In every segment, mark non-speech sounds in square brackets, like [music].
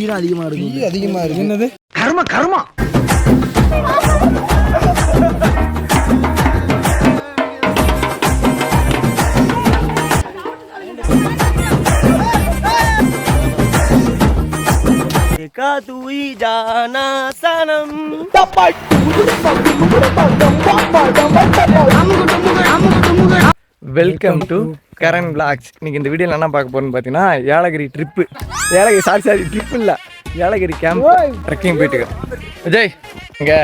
பீரம் அதிகமா இருக்கு தீ அதிகமாக இருக்கு என்னது கர்ம கர்மா देखा तू ही जाना सनम வெல்கம் டு கரண் பிளாக்ஸ் இன்னைக்கு இந்த வீடியோவில் என்ன பார்க்க போறோம்னு பார்த்தீங்கன்னா Yelagiri trip Yelagiri sorry sorry trip இல்லை. ஏலகிரி கேம்ப் ட்ரெக்கிங் போயிட்டு. விஜய் இங்கே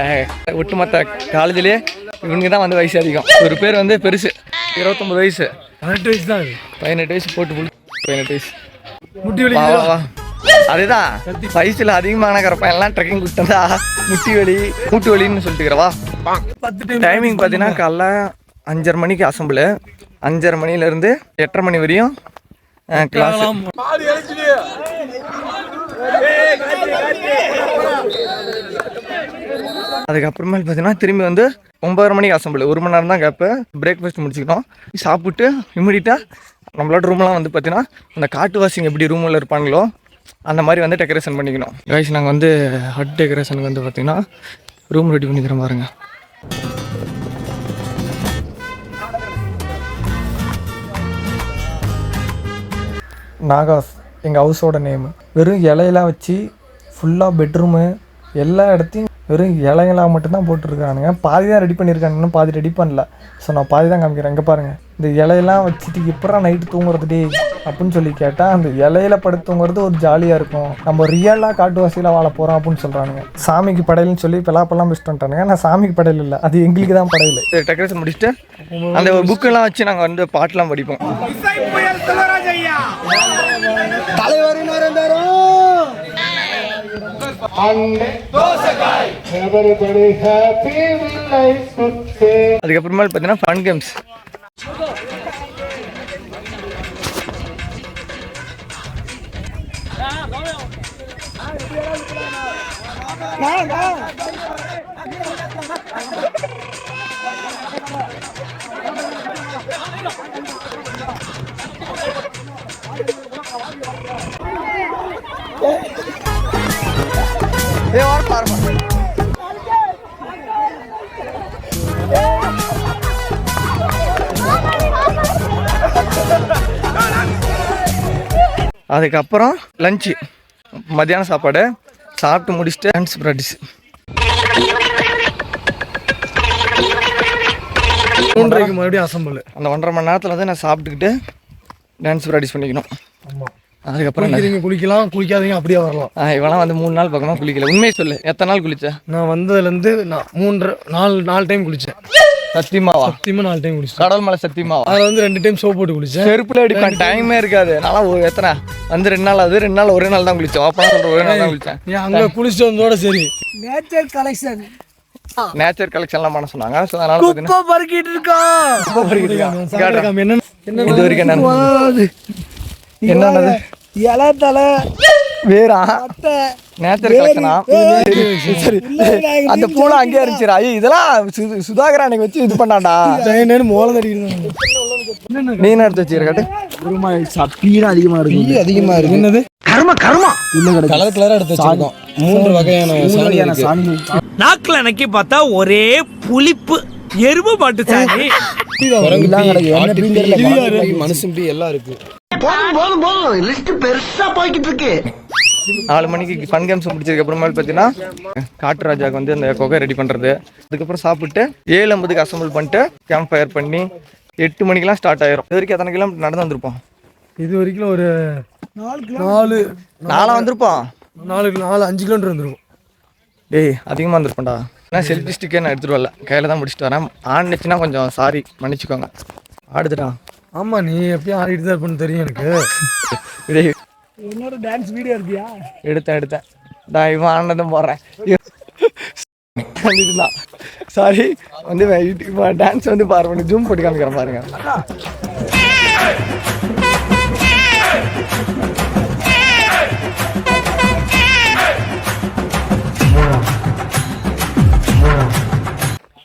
ஒட்டுமொத்த காலேஜ்லேயே இவனுக்கு தான் வந்து வயசு அதிகம். ஒரு பேர் வந்து பெருசு. இருபத்தொம்பது வயசு. பதினெட்டு வயசு தான் பதினெட்டு வயசு போட்டு பதினெட்டு வயசு. முட்டி வலி வா, வா. அதுதான். வயசுல அதிகமான கரப்பா எல்லாம் ட்ரெக்கிங் கொடுத்தா முட்டி வலி மூட்டு வலின்னு சொல்லிட்டுக்கிறவா டைமிங் பார்த்தீங்கன்னா காலைல அஞ்சரை மணிக்கு அசம்பிள். அஞ்சரை மணிலேருந்து எட்டரை மணி வரையும் கிளாஸ் அதுக்கப்புறமேல் பார்த்தீங்கன்னா திரும்பி வந்து ஒன்பதரை மணிக்கு அசம்பிள் ஒரு மணி நேரம் தான் கேப்பு பிரேக்ஃபாஸ்ட் முடிச்சுக்கணும் சாப்பிட்டு இம்மிடியட்டாக நம்மளோட ரூம்லாம் வந்து பார்த்தீங்கன்னா அந்த காட்டுவாசிங்க எப்படி ரூமில் இருப்பாங்களோ அந்த மாதிரி வந்து டெக்கரேஷன் பண்ணிக்கணும். கைஸ் நாங்கள் வந்து ஹட் டெக்கரேஷனுக்கு வந்து பார்த்தீங்கன்னா ரூம் ரெடி பண்ணிக்கிறோம் பாருங்க. நாகாஸ் எங்கள் ஹவுஸோட நேமு வெறும் இலையெல்லாம் வச்சு ஃபுல்லாக பெட்ரூமு எல்லா இடத்தையும் வெறும் இலையெல்லாம் மட்டும்தான் போட்டிருக்கானுங்க பாதி தான் ரெடி பண்ணியிருக்கானுங்க. இன்னும் பாதி ரெடி பண்ணல. ஸோ நான் பாதி தான் காமிக்கிறேன். இங்கே பாருங்கள் இந்த இலையெல்லாம் வச்சுட்டு எப்படா நைட்டு தூங்குறது டே அப்படின்னு சொல்லி கேட்டால் அந்த இலையில படுத்து தூங்குறது ஒரு ஜாலியாக இருக்கும். நம்ம ரியலாக காட்டுவாசியில் வாழ போகிறோம் அப்படின்னு சொல்கிறானுங்க சாமிக்கு படையல்னு சொல்லி பெலாப்பெல்லாம் பெஸ்ட் வந்துட்டானுங்க நான் சாமிக்கு படையல் இல்லை. அது எங்களுக்கு தான் படையல். டெக்கரேஷன் முடிச்சுட்டு அந்த ஒரு புக்கெல்லாம் வச்சு நாங்கள் வந்து பாட்டெலாம் படிப்போம். தலைவர் நரந்தரும் அதுக்கப்புறமேல் பார்த்தீங்கன்னா ஃபன் கேம்ஸ் [laughs] [laughs] ஏ வார பாருமா அதுக்கப்புறம் லஞ்சு மதியான சாப்பாடு சாப்பிட்டு முடிச்சுட்டு டான்ஸ் ப்ராக்டிஸ் மூன்றரைக்கு மறுபடியும் அசம்பிள். அந்த ஒன்றரை மணி நேரத்தில் வந்து நான் சாப்பிட்டுக்கிட்டு டான்ஸ் ப்ராக்டிஸ் பண்ணிக்கணும். ஆமாம் அதுக்கப்புறம்? குளிக்கிறீங்க குளிக்கலாம் குளிக்காதீங்க அப்படியே வரலாம். இவெல்லாம் வந்து மூணு நாள் பக்கமாக குளிக்கல. உண்மையை சொல்லு. எத்தனை நாள் குளிச்ச? நான் வந்ததுலேருந்து நான் மூன்று நாலு நாலு டைம் குளித்தேன் சத்தியமாவா? சத்தியமாக நாலு டைம் குளிச்சேன் கடல் மலை சத்தியமாவா? அதில் வந்து ரெண்டு டைம் சோப் போட்டு குளித்தேன் செருப்புல அடிப்பேன். டைமே இருக்காது. நல்லா ஒரு எத்தனை? வந்து ரெண்டு நாள் அது ரெண்டு நாள் ஒரே நாள் தான் குளிச்சோம். அப்பா சொல்ற ஒரே நாள் தான் குளிச்சேன். அங்கே குளிச்சுட்டு வந்தோட சரி. நேச்சர் கலெக்ஷன் நேச்சர் கலெக்ஷன்லாம் பண்ண சொன்னாங்க. ஸோ அதனால பார்த்தீங்கன்னா பறக்கிட்டு இருக்கான். என்ன என்ன இது வரைக்கும் என்ன என்னன்னது? இலை தலை வேறா நேச்சர் கலெக்ஷனா சரி அந்த பூலாம் அங்கேயே இருந்துச்சுடா. ஐயோ இதெல்லாம் சுதாகர் அன்னைக்கு வச்சு இது பண்ணாண்டா மோளம் நீ என்ன எடுத்து அதிகமா இருக்கு. தீ அதிகமாக இருக்கு. என்னது? கர்ம கர்மா. இல்ல கலர் கலராக எடுத்து வச்சிருக்கோம். மூன்று வகையான. சாமி நாக்குல நக்கி பார்த்தா ஒரே புளிப்பு எருமை மாட்டு சாணி. குரங்கு எல்லாம் பீ, கிடக்கு. என்ன ஆட்டு பீன்னு பீ, தெரியல. மாட்டு பீ, மனுஷன் எல்லாம் இருக்கு. போதும் போதும் போதும். லிஸ்ட் பெருசா போய்கிட்டு இருக்கு. நாலு மணிக்கு ஃபன் கேம்ஸ் முடிச்சதுக்கு அப்புறமேல் பார்த்தீங்கன்னா காட்டு ராஜாக்கு வந்து அந்த கொகை ரெடி பண்ணுறது அதுக்கப்புறம் சாப்பிட்டு ஏழு ஐம்பதுக்கு அசம்பிள் பண்ணிட்டு கேம்ப் ஃபயர் பண்ணி எட்டு மணிக்கெல்லாம் ஸ்டார்ட் ஆயிரும். இது வரைக்கும் எத்தனை கிலோமீட்டர் நடந்து வந்திருப்போம்? இது வரைக்கும் ஒரு நாலு நாளாக வந்திருப்போம் நாலு கிலோ நாலு அஞ்சு கிலோமீட்டர் வந்துருக்கும். டேய் அதிகமாக வந்திருப்பேன்டா. நான் செல்ஃபி ஸ்டிக்கே நான் எடுத்துகிட்டு வரல. கையில் தான் முடிச்சுட்டு வரேன். ஆண்டுச்சுன்னா கொஞ்சம் சாரி மன்னிச்சுக்கோங்க. ஆடுதுடா. ஆமா நீ எப்பயும் ஆடிட்டு தான் இருப்பேன்னு தெரியும் எனக்கு. என்னோட டான்ஸ் வீடியோ இருக்கியா? எடுத்தேன் எடுத்தேன். நான் இவன் ஆனதும் போடுறேன். சாரி வந்து டான்ஸ் வந்து பாருங்க ஜூம் போட்டு காமிக்கிறேன் பாருங்க.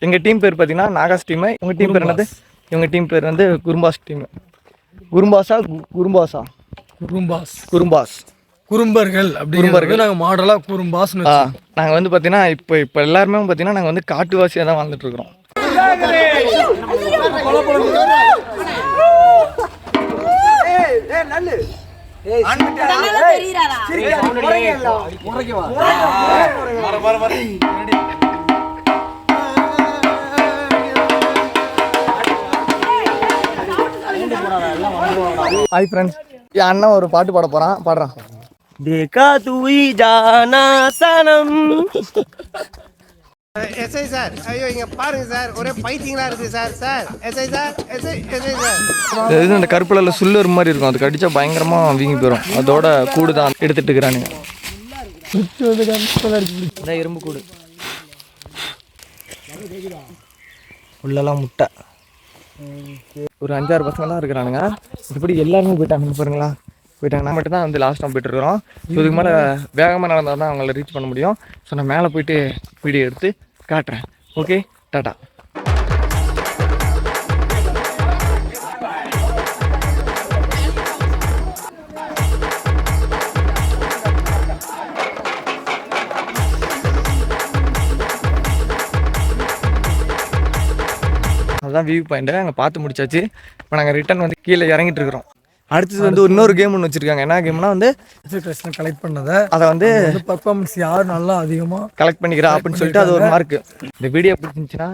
எங்க டீம் பேர் பார்த்தீங்கன்னா நாகாஸ் டீம் உங்க டீம் பேர் என்னது? இவங்க டீம் பேர் வந்து குரும்பாஸ் டீம். குரும்பாஸா? குரும்பாஸா? ரூம்பாஸ் குரும்பாஸ். குறும்பர்கள் அப்படிங்கிறது நாங்க மாடலா குறும்பாஸ்னு ஆ வச்சிருக்கோம். நாங்கள் வந்து பார்த்தீங்கன்னா இப்போ இப்போ எல்லாருமே பார்த்தீங்கன்னா நாங்கள் வந்து காட்டுவாசியாக தான் வாழ்ந்துட்டு இருக்கிறோம். ஹாய் ஃப்ரெண்ட்ஸ் என் அண்ணன் ஒரு பாட்டு பாட போகிறான் பாடுறான் देखा तू ही जाना सनम எஸ்ஐ சார் ஐயோ இங்க பாருங்க சார் ஒரே பைத்தியங்களா இருக்கு sir sir SI sir SI SI sir இந்த இது அந்த கருப்புல சுள்ளர் மாதிரி இருக்கும் அது கடிச்சா பயங்கரமா வீங்கி போயிடும் அதோட கூடு தான் எடுத்துட்டு இருக்கிறானுங்க அதான் எறும்பு கூடு உள்ளெல்லாம் முட்டை ஒரு அஞ்சாறு பசங்க தான் இருக்கிறானுங்க. இப்படி எல்லாருமே போயிட்டாங்க பாருங்களா. போயிட்டாங்க. நான் மட்டும் தான் வந்து லாஸ்ட் டைம் போயிட்டு இருக்கிறோம். ஸோ இதுக்கு மேலே வேகமாக நடந்தால் தான் அவங்கள ரீச் பண்ண முடியும். ஸோ நான் மேலே போயிட்டு வீடியோ எடுத்து காட்டுறேன். ஓகே டாட்டா அதுதான் வியூ பாயிண்ட்டு அங்கே பார்த்து முடிச்சாச்சு. இப்போ நாங்கள் ரிட்டர்ன் வந்து கீழே இறங்கிட்டு இருக்கிறோம் அடுத்தது வந்து இன்னொரு கேம் ஒன்று வச்சுருக்காங்க. என்ன கேம்னா வந்து கலெக்ட் பண்ணதை. அதை வந்து பர்ஃபார்மன்ஸ் யார் நல்லா அதிகமா கலெக்ட் பண்ணிக்கிறா அப்படின்னு சொல்லிட்டு அது ஒரு மார்க் இந்த வீடியோ பிடிச்சிருந்துச்சுன்னா